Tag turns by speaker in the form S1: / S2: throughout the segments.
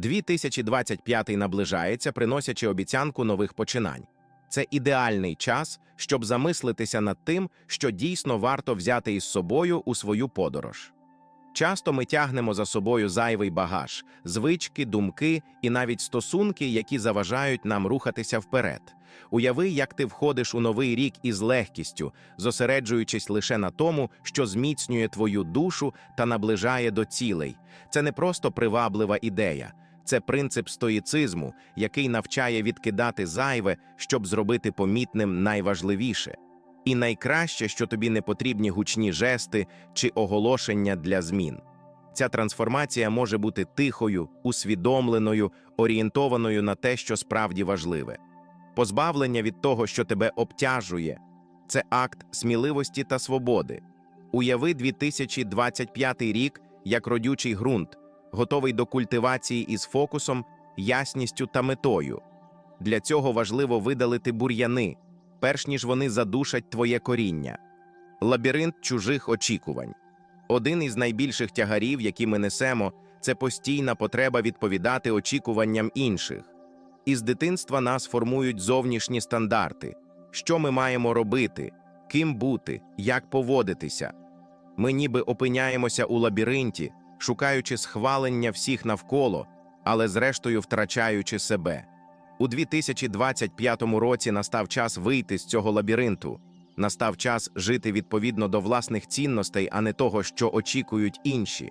S1: 2025 наближається, приносячи обіцянку нових починань. Це ідеальний час, щоб замислитися над тим, що дійсно варто взяти із собою у свою подорож. Часто ми тягнемо за собою зайвий багаж, звички, думки і навіть стосунки, які заважають нам рухатися вперед. Уяви, як ти входиш у новий рік із легкістю, зосереджуючись лише на тому, що зміцнює твою душу та наближає до цілей. Це не просто приваблива ідея, це принцип стоїцизму, який навчає відкидати зайве, щоб зробити помітним найважливіше. І найкраще, що тобі не потрібні гучні жести чи оголошення для змін. Ця трансформація може бути тихою, усвідомленою, орієнтованою на те, що справді важливе. Позбавлення від того, що тебе обтяжує, це акт сміливості та свободи. Уяви 2025 рік як родючий ґрунт, готовий до культивації із фокусом, ясністю та метою. Для цього важливо видалити бур'яни, перш ніж вони задушать твоє коріння. Лабіринт чужих очікувань. Один із найбільших тягарів, які ми несемо, це постійна потреба відповідати очікуванням інших. Із дитинства нас формують зовнішні стандарти, що ми маємо робити, ким бути, як поводитися. Ми ніби опиняємося у лабіринті, шукаючи схвалення всіх навколо, але зрештою втрачаючи себе. У 2025 році настав час вийти з цього лабіринту. Настав час жити відповідно до власних цінностей, а не того, що очікують інші.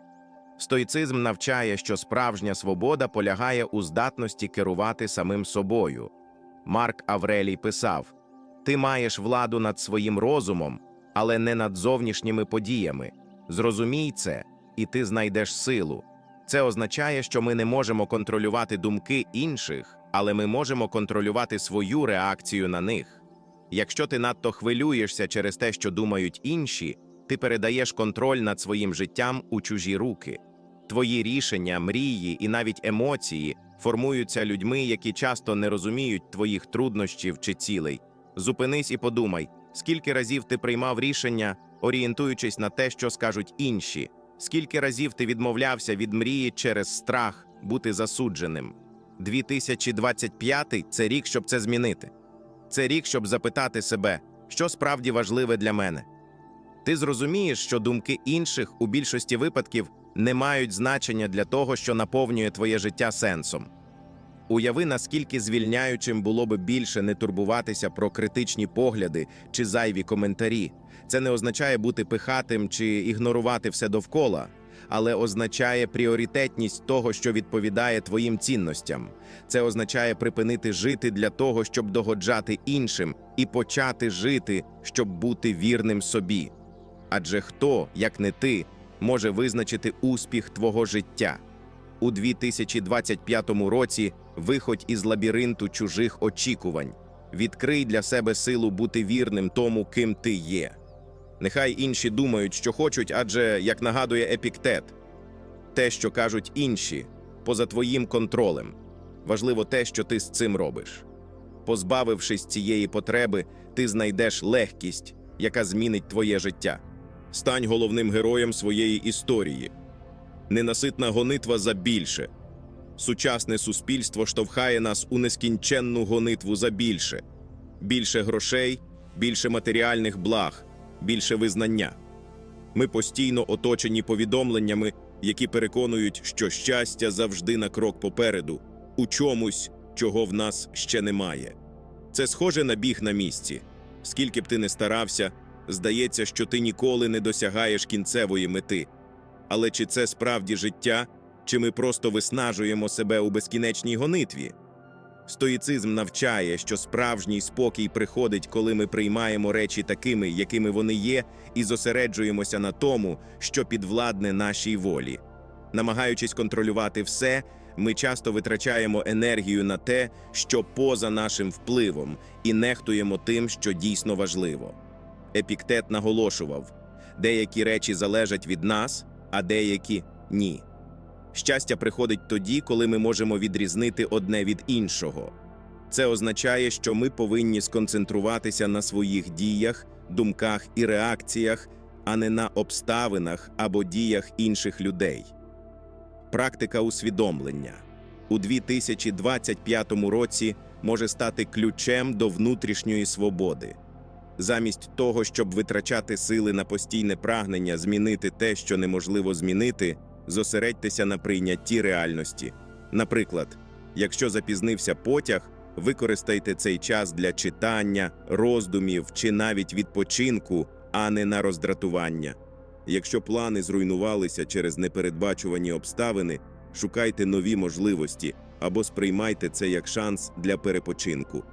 S1: Стоїцизм навчає, що справжня свобода полягає у здатності керувати самим собою. Марк Аврелій писав: Ти маєш владу над своїм розумом, але не над зовнішніми подіями. Зрозумій це, і ти знайдеш силу. Це означає, що ми не можемо контролювати думки інших, але ми можемо контролювати свою реакцію на них. Якщо ти надто хвилюєшся через те, що думають інші, ти передаєш контроль над своїм життям у чужі руки. Твої рішення, мрії і навіть емоції формуються людьми, які часто не розуміють твоїх труднощів чи цілей. Зупинись і подумай, скільки разів ти приймав рішення, орієнтуючись на те, що скажуть інші, скільки разів ти відмовлявся від мрії через страх бути засудженим. 2025 – це рік, щоб це змінити. Це рік, щоб запитати себе, що справді важливе для мене. Ти зрозумієш, що думки інших у більшості випадків не мають значення для того, що наповнює твоє життя сенсом. Уяви, наскільки звільняючим було би більше не турбуватися про критичні погляди чи зайві коментарі. Це не означає бути пихатим чи ігнорувати все довкола, але означає пріоритетність того, що відповідає твоїм цінностям. Це означає припинити жити для того, щоб догоджати іншим, і почати жити, щоб бути вірним собі. Адже хто, як не ти, може визначити успіх твого життя? У 2025 році виходь із лабіринту чужих очікувань, відкрий для себе силу бути вірним тому, ким ти є. Нехай інші думають, що хочуть, адже, як нагадує епіктет, те, що кажуть інші, поза твоїм контролем. Важливо те, що ти з цим робиш. Позбавившись цієї потреби, ти знайдеш легкість, яка змінить твоє життя. Стань головним героєм своєї історії. Ненаситна гонитва за більше. Сучасне суспільство штовхає нас у нескінченну гонитву за більше, більше грошей, більше матеріальних благ, більше визнання. Ми постійно оточені повідомленнями, які переконують, що щастя завжди на крок попереду, у чомусь, чого в нас ще немає. Це схоже на біг на місці. Скільки б ти не старався, здається, що ти ніколи не досягаєш кінцевої мети. Але чи це справді життя, чи ми просто виснажуємо себе у безкінечній гонитві? Стоїцизм навчає, що справжній спокій приходить, коли ми приймаємо речі такими, якими вони є, і зосереджуємося на тому, що підвладне нашій волі. Намагаючись контролювати все, ми часто витрачаємо енергію на те, що поза нашим впливом, і нехтуємо тим, що дійсно важливо. Епіктет наголошував: деякі речі залежать від нас, а деякі ні. Щастя приходить тоді, коли ми можемо відрізнити одне від іншого. Це означає, що ми повинні сконцентруватися на своїх діях, думках і реакціях, а не на обставинах або діях інших людей. Практика усвідомлення. у 2025 році може стати ключем до внутрішньої свободи. Замість того, щоб витрачати сили на постійне прагнення змінити те, що неможливо змінити, зосередьтеся на прийнятті реальності. Наприклад, якщо запізнився потяг, використайте цей час для читання, роздумів чи навіть відпочинку, а не на роздратування. Якщо плани зруйнувалися через непередбачувані обставини, шукайте нові можливості або сприймайте це як шанс для перепочинку.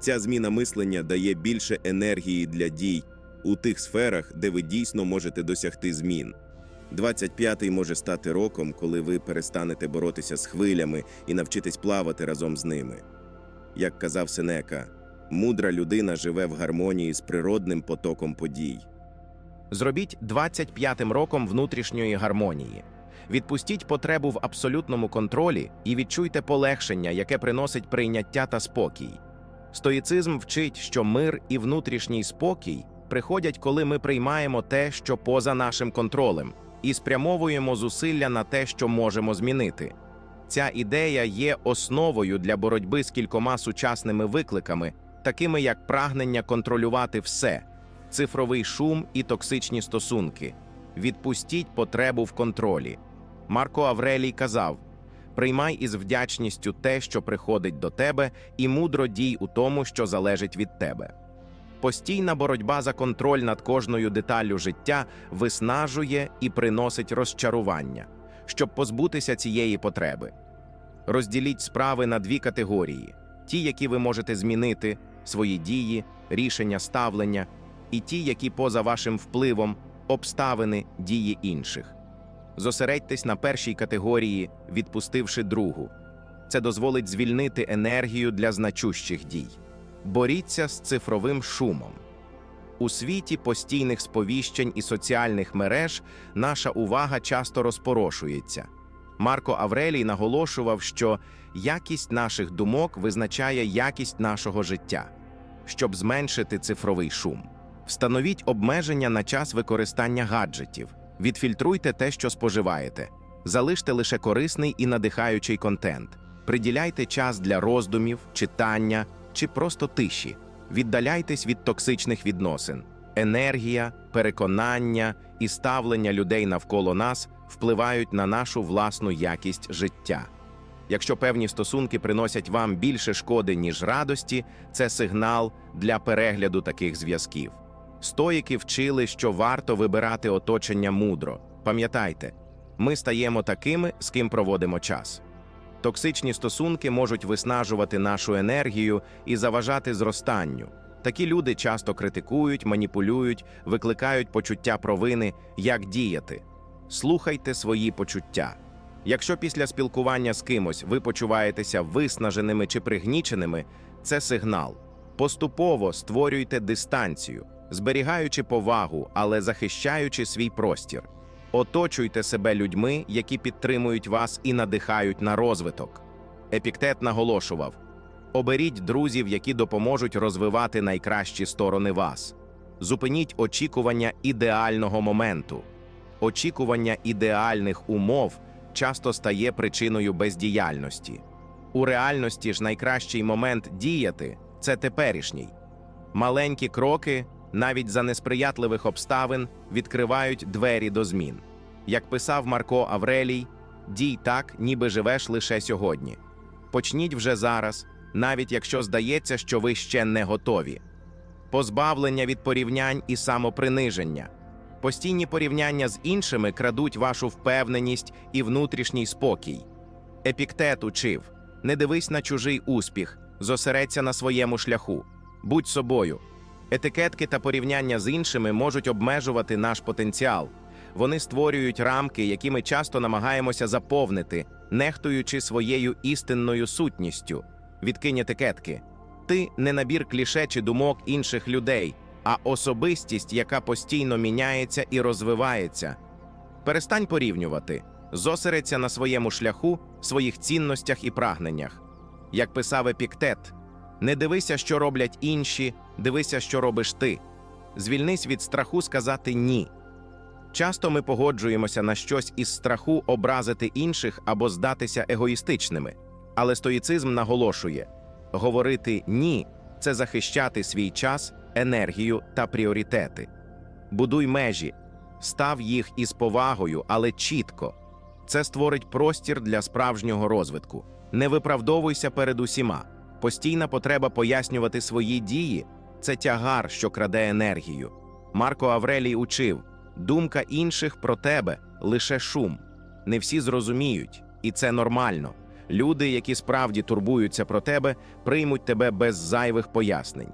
S1: Ця зміна мислення дає більше енергії для дій у тих сферах, де ви дійсно можете досягти змін. 25-й може стати роком, коли ви перестанете боротися з хвилями і навчитесь плавати разом з ними. Як казав Сенека, мудра людина живе в гармонії з природним потоком подій. Зробіть 25-м роком внутрішньої гармонії. Відпустіть потребу в абсолютному контролі і відчуйте полегшення, яке приносить прийняття та спокій. Стоїцизм вчить, що мир і внутрішній спокій приходять, коли ми приймаємо те, що поза нашим контролем, і спрямовуємо зусилля на те, що можемо змінити. Ця ідея є основою для боротьби з кількома сучасними викликами, такими як прагнення контролювати все, цифровий шум і токсичні стосунки. Відпустіть потребу в контролі. Марко Аврелій казав: приймай із вдячністю те, що приходить до тебе, і мудро дій у тому, що залежить від тебе. Постійна боротьба за контроль над кожною деталлю життя виснажує і приносить розчарування, щоб позбутися цієї потреби. Розділіть справи на дві категорії: ті, які ви можете змінити, свої дії, рішення ставлення, і ті, які поза вашим впливом, обставини, дії інших. Зосередьтесь на першій категорії, відпустивши другу. Це дозволить звільнити енергію для значущих дій. Боріться з цифровим шумом. У світі постійних сповіщень і соціальних мереж наша увага часто розпорошується. Марко Аврелій наголошував, що якість наших думок визначає якість нашого життя. Щоб зменшити цифровий шум, встановіть обмеження на час використання гаджетів, відфільтруйте те, що споживаєте, залиште лише корисний і надихаючий контент, приділяйте час для роздумів, читання чи просто тиші, віддаляйтесь від токсичних відносин. Енергія, переконання і ставлення людей навколо нас впливають на нашу власну якість життя. Якщо певні стосунки приносять вам більше шкоди, ніж радості, це сигнал для перегляду таких зв'язків. Стоїки вчили, що варто вибирати оточення мудро. Пам'ятайте, ми стаємо такими, з ким проводимо час. Токсичні стосунки можуть виснажувати нашу енергію і заважати зростанню. Такі люди часто критикують, маніпулюють, викликають почуття провини, як діяти. Слухайте свої почуття. Якщо після спілкування з кимось ви почуваєтеся виснаженими чи пригніченими, це сигнал. Поступово створюйте дистанцію, зберігаючи повагу, але захищаючи свій простір. Оточуйте себе людьми, які підтримують вас і надихають на розвиток. Епіктет наголошував: оберіть друзів, які допоможуть розвивати найкращі сторони вас. Зупиніть очікування ідеального моменту. Очікування ідеальних умов часто стає причиною бездіяльності. У реальності ж найкращий момент діяти це теперішній. Маленькі кроки, навіть за несприятливих обставин, відкривають двері до змін. Як писав Марко Аврелій, дій так, ніби живеш лише сьогодні. Почніть вже зараз, навіть якщо здається, що ви ще не готові. Позбавлення від порівнянь і самоприниження. Постійні порівняння з іншими крадуть вашу впевненість і внутрішній спокій. Епіктет учив не дивись на чужий успіх, зосередься на своєму шляху, будь собою. Етикетки та порівняння з іншими можуть обмежувати наш потенціал. Вони створюють рамки, які ми часто намагаємося заповнити, нехтуючи своєю істинною сутністю. Відкинь етикетки. Ти не набір кліше чи думок інших людей, а особистість, яка постійно міняється і розвивається. Перестань порівнювати, зосередься на своєму шляху, своїх цінностях і прагненнях. Як писав Епіктет, не дивися, що роблять інші, дивися, що робиш ти. Звільнись від страху сказати ні. Часто ми погоджуємося на щось із страху образити інших або здатися егоїстичними. Але стоїцизм наголошує: говорити ні це захищати свій час, енергію та пріоритети. Будуй межі, став їх із повагою, але чітко. Це створить простір для справжнього розвитку. Не виправдовуйся перед усіма. Постійна потреба пояснювати свої дії це тягар, що краде енергію. Марко Аврелій учив: думка інших про тебе лише шум. Не всі зрозуміють, і це нормально. Люди, які справді турбуються про тебе, приймуть тебе без зайвих пояснень.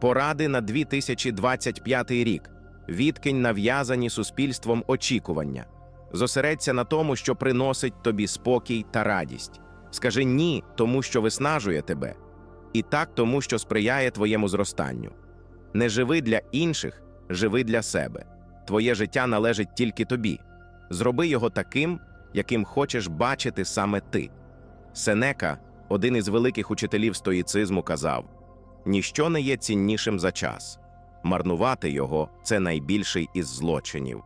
S1: Поради на 2025 рік. Відкинь нав'язані суспільством очікування. Зосередься на тому, що приносить тобі спокій та радість. Скажи ні тому, що виснажує тебе, і так тому, що сприяє твоєму зростанню. Не живи для інших, живи для себе. Твоє життя належить тільки тобі. Зроби його таким, яким хочеш бачити саме ти. Сенека, один із великих учителів стоїцизму, казав: ніщо не є ціннішим за час. Марнувати його це найбільший із злочинів.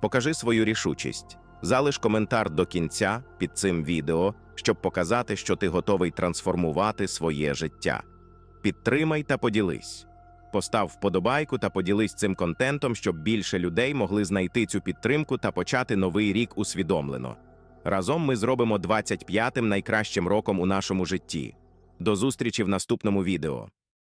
S1: Покажи свою рішучість. Залиш коментар до кінця під цим відео, щоб показати, що ти готовий трансформувати своє життя. Підтримай та поділись. Постав вподобайку та поділись цим контентом, щоб більше людей могли знайти цю підтримку та почати новий рік усвідомлено. Разом ми зробимо 25-м найкращим роком у нашому житті. До зустрічі в наступному відео.